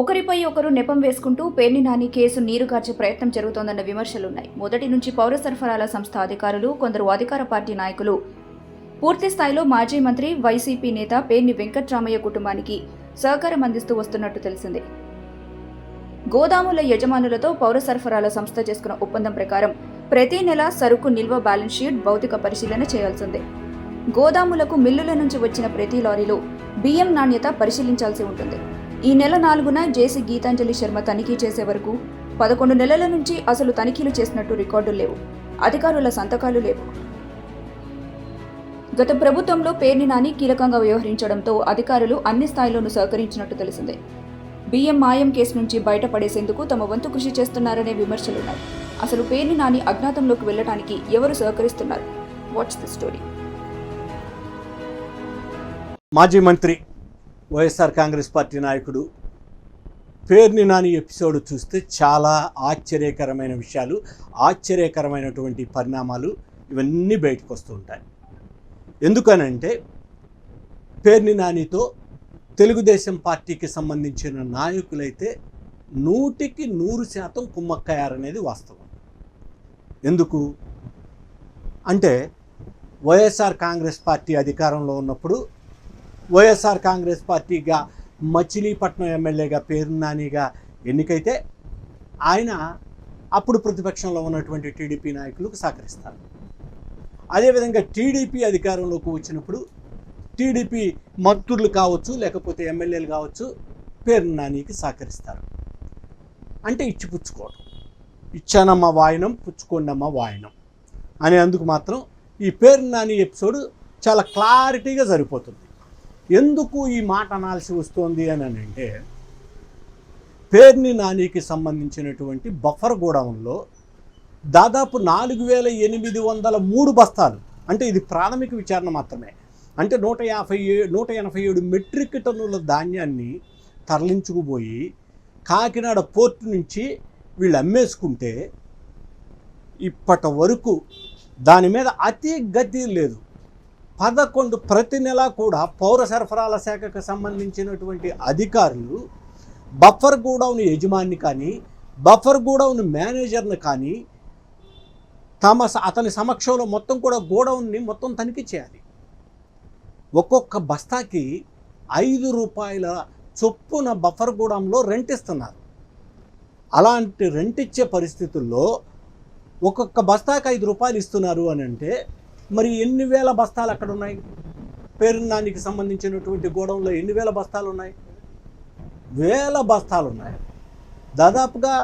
ఒకరిపై ఒకరు నెపం వేసుకుంటూ పేర్ని నాని కేసు నీరుగార్చే ప్రయత్నం జరుగుతోందన్న విమర్శలున్నాయి. మొదటి నుంచి పౌర సరఫరాల సంస్థ అధికారులు కొందరు అధికార పార్టీ నాయకులు. పూర్తి స్థాయిలో మాజీ మంత్రి వైసీపీ నేత పేర్ని వెంకట్రామయ్య కుటుంబానికి సహకారం అందిస్తూ వస్తున్నట్టు తెలిసిందే. గోదాముల యజమానులతో పౌర సరఫరాల సంస్థ చేసుకున్న ఒప్పందం ప్రకారం ప్రతి నెల సరుకు నిల్వ బ్యాలెన్స్ షీట్ భౌతిక పరిశీలన చేయాల్సిందే. గోదాములకు మిల్లుల నుంచి వచ్చిన ప్రతి లారీలో బియ్యం నాణ్యత పరిశీలించాల్సి ఉంటుంది. ఈ నెల నాలుగున జేసీ గీతాంజలి శర్మ తనిఖీ చేసే వరకు పదకొండు నెలల నుంచి అసలు తనిఖీలు చేసినట్టు రికార్డులు లేవు. అధికారుల సంతకాలు లేవు. గత ప్రభుత్వంలో పేర్ని నాని కీలకంగా వ్యవహరించడంతో అధికారులు అన్ని స్థాయిలోనూ సహకరించినట్టు తెలిసిందే. బియ్యం మాయం కేసు నుంచి బయటపడేసేందుకు తమ వంతు కృషి చేస్తున్నారనే విమర్శలున్నాయి. అసలు పేర్ని నాని అజ్ఞాతంలోకి వెళ్ళడానికి ఎవరు సహకరిస్తున్నారు? వాట్స్ ది స్టోరీ మాజీ మంత్రి వైఎస్ఆర్ కాంగ్రెస్ పార్టీ నాయకుడు పేర్ని నాని ఎపిసోడ్ చూస్తే చాలా ఆశ్చర్యకరమైన విషయాలు ఆశ్చర్యకరమైనటువంటి పరిణామాలు ఇవన్నీ బయటకు వస్తూ ఉంటాయి. ఎందుకనంటే పేర్ని నానితో తెలుగుదేశం పార్టీకి సంబంధించిన నాయకులైతే నూటికి నూరు శాతం కుమ్మక్కయ్యారనేది వాస్తవం. ఎందుకు? అంటే వైఎస్ఆర్ కాంగ్రెస్ పార్టీ అధికారంలో ఉన్నప్పుడు వైఎస్ఆర్ కాంగ్రెస్ పార్టీగా మచిలీపట్నం ఎమ్మెల్యేగా పేరు నానిగా ఎన్నికైతే ఆయన అప్పుడు ప్రతిపక్షంలో ఉన్నటువంటి టీడీపీ నాయకులకు సహకరిస్తారు. అదేవిధంగా టీడీపీ అధికారంలోకి వచ్చినప్పుడు టీడీపీ మంత్రులు కావచ్చు లేకపోతే ఎమ్మెల్యేలు కావచ్చు పేరు నానికి సహకరిస్తారు. అంటే ఇచ్చిపుచ్చుకోవడం ఇచ్చానమ్మ వాయనం పుచ్చుకోండమ్మ వాయనం అనే అందుకు మాత్రం ఈ పేరు నాని ఎపిసోడ్ చాలా క్లారిటీగా సరిపోతుంది. ఎందుకు ఈ మాట అనాల్సి వస్తుంది అని అంటే పేర్ని నానికి సంబంధించినటువంటి బఫర్ గోడౌన్లో దాదాపు నాలుగు వేల ఎనిమిది వందల మూడు బస్తాలు అంటే ఇది ప్రాథమిక విచారణ మాత్రమే అంటే నూట యాభై నూట ఎనభై ఏడు మెట్రిక్ టన్నుల ధాన్యాన్ని తరలించుకుపోయి కాకినాడ పోర్టు నుంచి వీళ్ళు అమ్మేసుకుంటే ఇప్పటి వరకు దాని మీద అతి గతి లేదు. పదకొండు ప్రతి నెల కూడా పౌర సరఫరాల శాఖకు సంబంధించినటువంటి అధికారులు బఫర్ గూడౌన్ యజమాని కానీ బఫర్ గూడౌన్ మేనేజర్ని కానీ తమ అతని సమక్షంలో మొత్తం కూడా గోడౌన్ని మొత్తం తనిఖీ చేయాలి. ఒక్కొక్క బస్తాకి ఐదు రూపాయల చొప్పున బఫర్ గోడౌన్లో రెంట్ ఇస్తున్నారు. అలాంటి రెంట్ ఇచ్చే పరిస్థితుల్లో ఒక్కొక్క బస్తాకి ఐదు రూపాయలు ఇస్తున్నారు అని అంటే మరి ఎన్ని వేల బస్తాలు అక్కడ ఉన్నాయి? పేరున్నానికి సంబంధించినటువంటి గోడౌన్లో ఎన్ని వేల బస్తాలు ఉన్నాయి? వేల బస్తాలు ఉన్నాయి. దాదాపుగా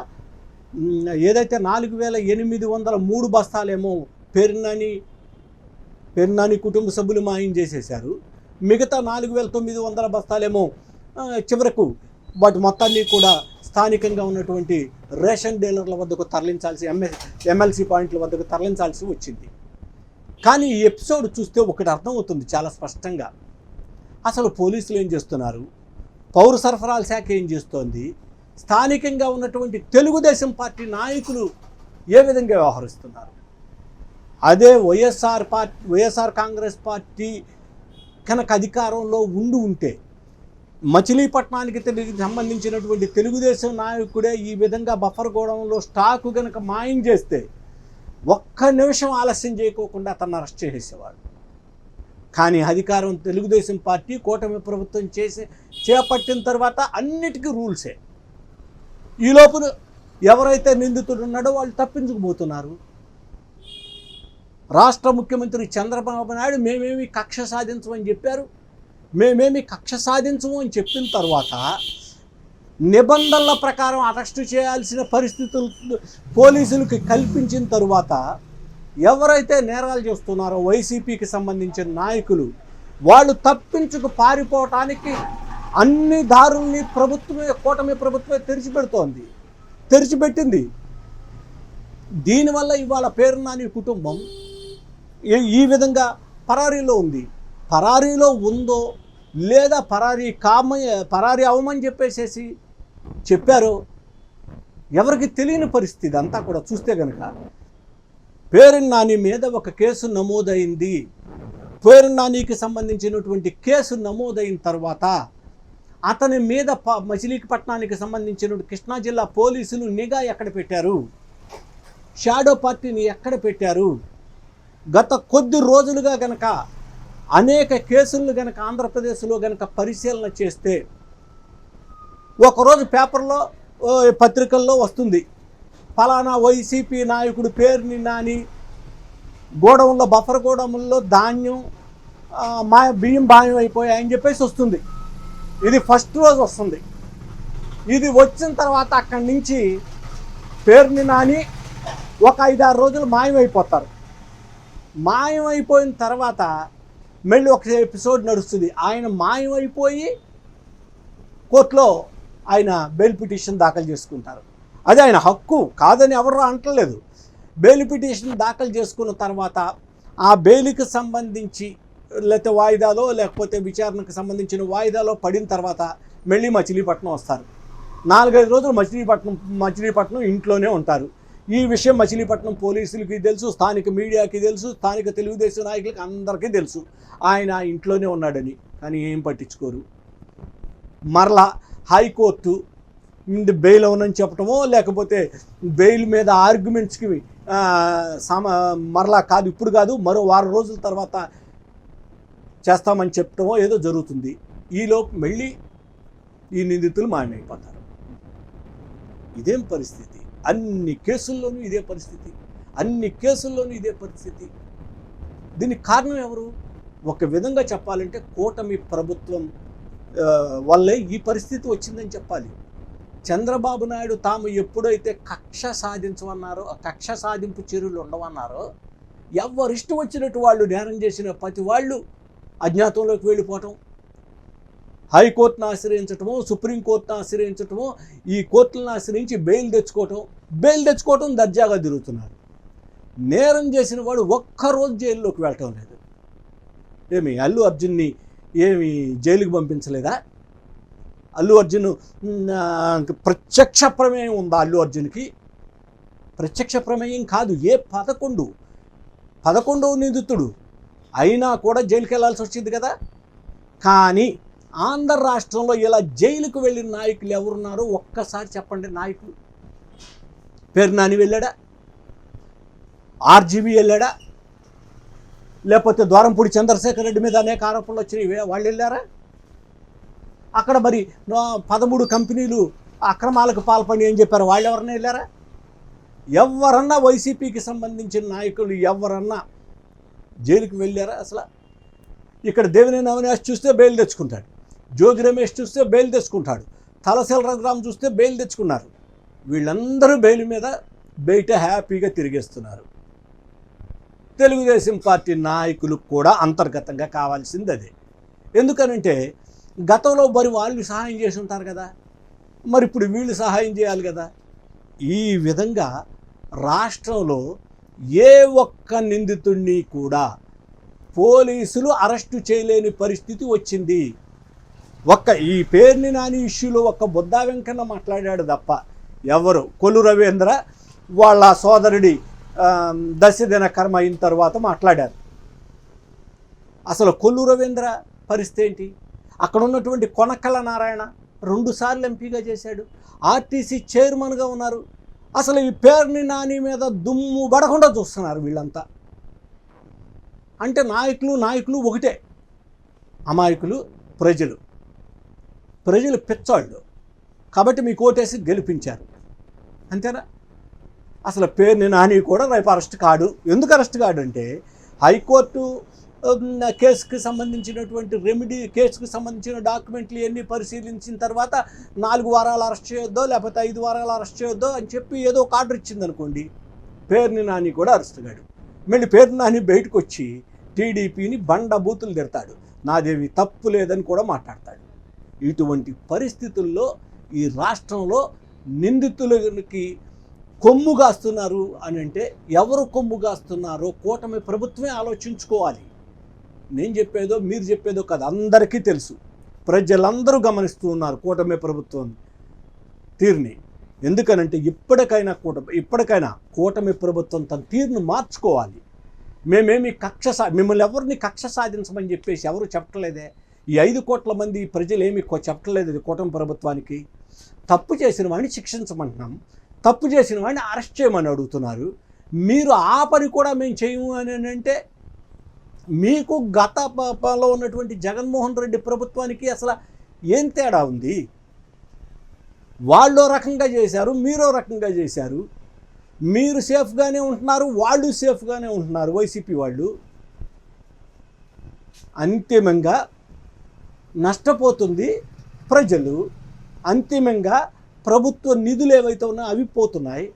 ఏదైతే నాలుగు వేల ఎనిమిది వందల మూడు బస్తాలేమో పేరున్నాని పేరునాని కుటుంబ సభ్యులు మాయం చేసేశారు. మిగతా నాలుగు వేల తొమ్మిది వందల బస్తాలేమో చివరకు వాటి మొత్తాన్ని కూడా స్థానికంగా ఉన్నటువంటి రేషన్ డీలర్ల వద్దకు తరలించాల్సి ఎంఎస్ ఎమ్మెల్సీ పాయింట్ల వద్దకు తరలించాల్సి వచ్చింది. కానీ ఈ ఎపిసోడ్ చూస్తే ఒకటి అర్థమవుతుంది చాలా స్పష్టంగా. అసలు పోలీసులు ఏం చేస్తున్నారు? పౌర సరఫరాల శాఖ ఏం చేస్తోంది? స్థానికంగా ఉన్నటువంటి తెలుగుదేశం పార్టీ నాయకులు ఏ విధంగా వ్యవహరిస్తున్నారు? అదే YSR party YSR Congress party కనుక అధికారంలో ఉండి ఉంటే మచిలీపట్నానికి సంబంధించినటువంటి తెలుగుదేశం నాయకుడే ఈ విధంగా బఫర్ గోడంలో స్టాకు కనుక మాయం చేస్తే ఒక్క నిమిషం ఆలస్యం చేయకోకుండా తను అరెస్ట్ చేసేవాడు కానీ అధికారం తెలుగుదేశం పార్టీ కూటమి ప్రభుత్వం చేసి చేపట్టిన తర్వాత అన్నిటికీ రూల్సే. ఈ లోపల ఎవరైతే నిందితుడు ఉన్నాడో వాళ్ళు తప్పించుకుపోతున్నారు. రాష్ట్ర ముఖ్యమంత్రి చంద్రబాబు నాయుడు మేమేమి కక్ష సాధించమని చెప్పారు? మేమేమి కక్ష సాధించము అని చెప్పిన తర్వాత నిబంధనల ప్రకారం అరెస్టు చేయాల్సిన పరిస్థితులు పోలీసులకి కల్పించిన తరువాత ఎవరైతే నేరాలు చేస్తున్నారో వైసీపీకి సంబంధించిన నాయకులు వాళ్ళు తప్పించుకు పారిపోవటానికి అన్ని దారుల్ని ప్రభుత్వమే కూటమి ప్రభుత్వమే తెరిచిపెడుతోంది. తెరిచిపెట్టింది. దీనివల్ల ఇవాళ పేరు నాని కుటుంబం ఈ- ఈ విధంగా పరారీలో ఉంది. పరారీలో ఉందో లేదా పరారీ కామ పరారీ అవమని చెప్పేసేసి చెప్పారు ఎవరికి తెలియని పరిస్థితి అంతా కూడా చూస్తే కనుక పేరున్నాని మీద ఒక కేసు నమోదైంది. పేరున్నానికి సంబంధించినటువంటి కేసు నమోదైన తర్వాత అతని మీద ప మచిలీపట్నానికి సంబంధించిన కృష్ణా జిల్లా పోలీసులు నిఘా ఎక్కడ పెట్టారు? షాడో పార్టీని ఎక్కడ పెట్టారు? గత కొద్ది రోజులుగా గనక అనేక కేసులను గనక ఆంధ్రప్రదేశ్లో గనక పరిశీలన చేస్తే ఒకరోజు పేపర్లో పత్రికల్లో వస్తుంది. ఫలానా వైసీపీ నాయకుడు పేరుని నాని గోడౌన్లో బఫర్ గోడౌన్లో ధాన్యం మా బియ్యం బాయం అయిపోయాయని చెప్పేసి వస్తుంది. ఇది ఫస్ట్ రోజు వస్తుంది. ఇది వచ్చిన తర్వాత అక్కడి నుంచి పేరుని నాని ఒక ఐదారు రోజులు మాయమైపోతారు. మాయమైపోయిన తర్వాత మళ్ళీ ఒక ఎపిసోడ్ నడుస్తుంది. ఆయన మాయమైపోయి కోర్టులో ఆయన బెయిల్ పిటిషన్ దాఖలు చేసుకుంటారు. అది ఆయన హక్కు కాదని ఎవరు అంటలేదు. బెయిల్ పిటిషన్ దాఖలు చేసుకున్న తర్వాత ఆ బెయిల్కి సంబంధించి లేకపోతే వాయిదాలో లేకపోతే విచారణకు సంబంధించిన వాయిదాలో పడిన తర్వాత మళ్ళీ మచిలీపట్నం వస్తారు. నాలుగైదు రోజులు మచిలీపట్నం మచిలీపట్నం ఇంట్లోనే ఉంటారు. ఈ విషయం మచిలీపట్నం పోలీసులకి తెలుసు స్థానిక మీడియాకి తెలుసు స్థానిక తెలుగుదేశం నాయకులకి అందరికీ తెలుసు. ఆయన ఇంట్లోనే ఉన్నాడని కానీ ఏం పట్టించుకోరు. మరలా హైకోర్టు బెయిల్ అవునని చెప్పటమో లేకపోతే బెయిల్ మీద ఆర్గ్యుమెంట్స్కి సమ మరలా కాదు ఇప్పుడు కాదు మరో వారం రోజుల తర్వాత చేస్తామని చెప్పటమో ఏదో జరుగుతుంది. ఈలోపు మళ్ళీ ఈ నిందితులు మాయమైపోతారు. ఇదేం పరిస్థితి? అన్ని కేసుల్లోనూ ఇదే పరిస్థితి. అన్ని కేసుల్లోనూ ఇదే పరిస్థితి. దీనికి కారణం ఎవరు? ఒక విధంగా చెప్పాలంటే కూటమి ప్రభుత్వం వల్లే ఈ పరిస్థితి వచ్చిందని చెప్పాలి. చంద్రబాబు నాయుడు తాము ఎప్పుడైతే కక్ష సాధించమన్నారో ఆ కక్ష సాధింపు చర్యలు ఉండవన్నారో ఎవరిష్టం వచ్చినట్టు వాళ్ళు నేరం చేసిన ప్రతి వాళ్ళు అజ్ఞాతంలోకి వెళ్ళిపోవటం హైకోర్టును ఆశ్రయించటము సుప్రీంకోర్టును ఆశ్రయించటము ఈ కోర్టులను ఆశ్రయించి బెయిల్ తెచ్చుకోవటం బెయిల్ తెచ్చుకోవటం దర్జాగా తిరుగుతున్నారు. నేరం చేసిన వాడు ఒక్కరోజు జైల్లోకి వెళ్ళటం లేదు. ఏమి అల్లు అర్జున్ని ఏమి జైలుకి పంపించలేదా? అల్లు అర్జున్ ప్రత్యక్ష ప్రమేయం ఉందా అల్లు అర్జున్కి? ప్రత్యక్ష ప్రమేయం కాదు ఏ పదకొండు? పదకొండవ నిందితుడు అయినా కూడా జైలుకి వెళ్ళాల్సి వచ్చింది కదా? కానీ ఆంధ్ర రాష్ట్రంలో ఇలా జైలుకు వెళ్ళిన నాయకులు ఎవరున్నారో ఒక్కసారి చెప్పండి నాయకులు. పేరు నాని వెళ్ళాడా? ఆర్జీబీ వెళ్ళాడా? లేకపోతే ద్వారంపూడి చంద్రశేఖర్ రెడ్డి మీద అనేక ఆరోపణలు వచ్చినాయి. వాళ్ళు వెళ్ళారా? అక్కడ మరి పదమూడు కంపెనీలు అక్రమాలకు పాల్పడి అని చెప్పారు. వాళ్ళు ఎవరన్నా వెళ్ళారా? ఎవరన్నా వైసీపీకి సంబంధించిన నాయకులు ఎవరన్నా జైలుకి వెళ్ళారా అసలు? ఇక్కడ దేవినేని అవినాష్ చూస్తే బెయిల్ తెచ్చుకుంటాడు. జోగి రమేష్ చూస్తే బెయిల్ తెచ్చుకుంటాడు. తలసెల రఘురామ్ చూస్తే బెయిల్ తెచ్చుకున్నారు. వీళ్ళందరూ బెయిల్ మీద బయట హ్యాపీగా తిరిగేస్తున్నారు. తెలుగుదేశం పార్టీ నాయకులకు కూడా అంతర్గతంగా కావాల్సింది అదే ఎందుకనంటే గతంలో మరి వాళ్ళు సహాయం చేసి ఉంటారు కదా. మరి ఇప్పుడు వీళ్ళు సహాయం చేయాలి కదా. ఈ విధంగా రాష్ట్రంలో ఏ ఒక్క నిందితుడిని కూడా పోలీసులు అరెస్టు చేయలేని పరిస్థితి వచ్చింది. ఒక్క ఈ పేరుని నాని ఇష్యూలో ఒక్క బుద్ధా వెంకన్న మాట్లాడాడు తప్ప ఎవరు? కొలు రవీంద్ర వాళ్ళ సోదరుడి దశదిన కర్మ అయిన తర్వాత మాట్లాడారు. అసలు కొల్లు రవీంద్ర పరిస్థితి ఏంటి? అక్కడ ఉన్నటువంటి కొనకళ్ళ నారాయణ రెండుసార్లు ఎంపీగా చేశాడు. ఆర్టీసీ చైర్మన్గా ఉన్నారు. అసలు ఈ పేరుని నాని మీద దుమ్ము పడకుండా చూస్తున్నారు వీళ్ళంతా. అంటే నాయకులు నాయకులు ఒకటే. అమాయకులు ప్రజలు. ప్రజలు పిచ్చాళ్ళు. కాబట్టి మీకు ఓటేసి గెలిపించారు. అంతేనా? అసలు పేరుని నాని కూడా రేపు అరెస్ట్ కాడు. ఎందుకు అరెస్ట్ కాడు అంటే హైకోర్టు కేసుకి సంబంధించినటువంటి రెమెడీ కేసుకు సంబంధించిన డాక్యుమెంట్లు ఇవన్నీ పరిశీలించిన తర్వాత నాలుగు వారాలు అరెస్ట్ చేయొద్దో లేకపోతే ఐదు వారాలు అరెస్ట్ చేయొద్దో అని చెప్పి ఏదో ఒక ఆర్డర్ ఇచ్చిందనుకోండి పేరుని నాని కూడా అరెస్ట్ కాడు. మళ్ళీ పేరు నాని బయటకు వచ్చి టీడీపీని బండ బూతులు తిడతాడు. నాదేవి తప్పు లేదని కూడా మాట్లాడతాడు. ఇటువంటి పరిస్థితుల్లో ఈ రాష్ట్రంలో నిందితులకి కొమ్ము కాస్తున్నారు అని అంటే ఎవరు కొమ్ము కాస్తున్నారో కూటమి ప్రభుత్వమే ఆలోచించుకోవాలి. నేను చెప్పేదో మీరు చెప్పేదో కాదు అందరికీ తెలుసు. ప్రజలందరూ గమనిస్తూ ఉన్నారు కూటమి ప్రభుత్వం తీరుని. ఎందుకనంటే ఇప్పటికైనా కూటమి ఇప్పటికైనా కూటమి ప్రభుత్వం తన తీరును మార్చుకోవాలి. మేమేమి కక్ష సా మిమ్మల్ని ఎవరిని కక్ష సాధించమని చెప్పేసి ఎవరు చెప్పట్లేదే? ఈ ఐదు కోట్ల మంది ప్రజలు ఏమి చెప్పలేదు చెప్పట్లేదు ఇది కూటమి ప్రభుత్వానికి? తప్పు చేసిన వాడిని శిక్షించమంటున్నాం. తప్పు చేసిన వాడిని అరెస్ట్ చేయమని అడుగుతున్నారు. మీరు ఆ పని కూడా మేము చేయము అని అంటే మీకు గత ఉన్నటువంటి జగన్మోహన్ రెడ్డి ప్రభుత్వానికి అసలు ఏం తేడా ఉంది? వాళ్ళు రకంగా చేశారు మీరో రకంగా చేశారు. మీరు సేఫ్గానే ఉంటున్నారు వాళ్ళు సేఫ్గానే ఉంటున్నారు వైసీపీ వాళ్ళు. అంతిమంగా నష్టపోతుంది ప్రజలు. అంతిమంగా ప్రభుత్వ నిధులు ఏవైతే ఉన్నాయో అవి పోతున్నాయి.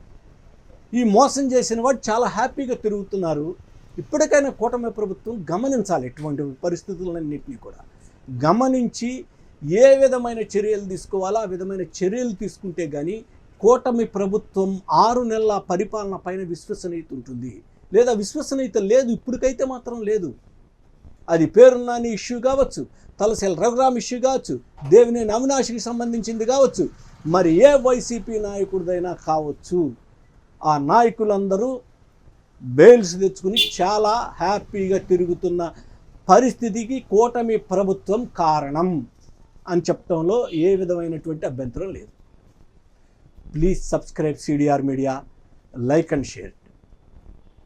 ఈ మోసం చేసిన వాడు చాలా హ్యాపీగా తిరుగుతున్నారు. ఇప్పటికైనా కూటమి ప్రభుత్వం గమనించాలి ఇటువంటి పరిస్థితులన్నింటినీ కూడా. గమనించి ఏ విధమైన చర్యలు తీసుకోవాలో ఆ విధమైన చర్యలు తీసుకుంటే కానీ కూటమి ప్రభుత్వం ఆరు నెలల పరిపాలన పైన విశ్వసనీయత ఉంటుంది. లేదా విశ్వసనీయత లేదు ఇప్పటికైతే మాత్రం లేదు. అది పేరున్నాని ఇష్యూ కావచ్చు తలసేల రఘురామ్ ఇష్యూ కావచ్చు దేవినేని అవినాష్కి సంబంధించింది కావచ్చు మరి ఏ వైసీపీ నాయకుడిదైనా కావచ్చు. ఆ నాయకులందరూ బెయిల్స్ తెచ్చుకుని చాలా హ్యాపీగా తిరుగుతున్న పరిస్థితికి కూటమి ప్రభుత్వం కారణం అని చెప్పడంలో ఏ విధమైనటువంటి అభ్యంతరం లేదు. Please subscribe CDR media like and share.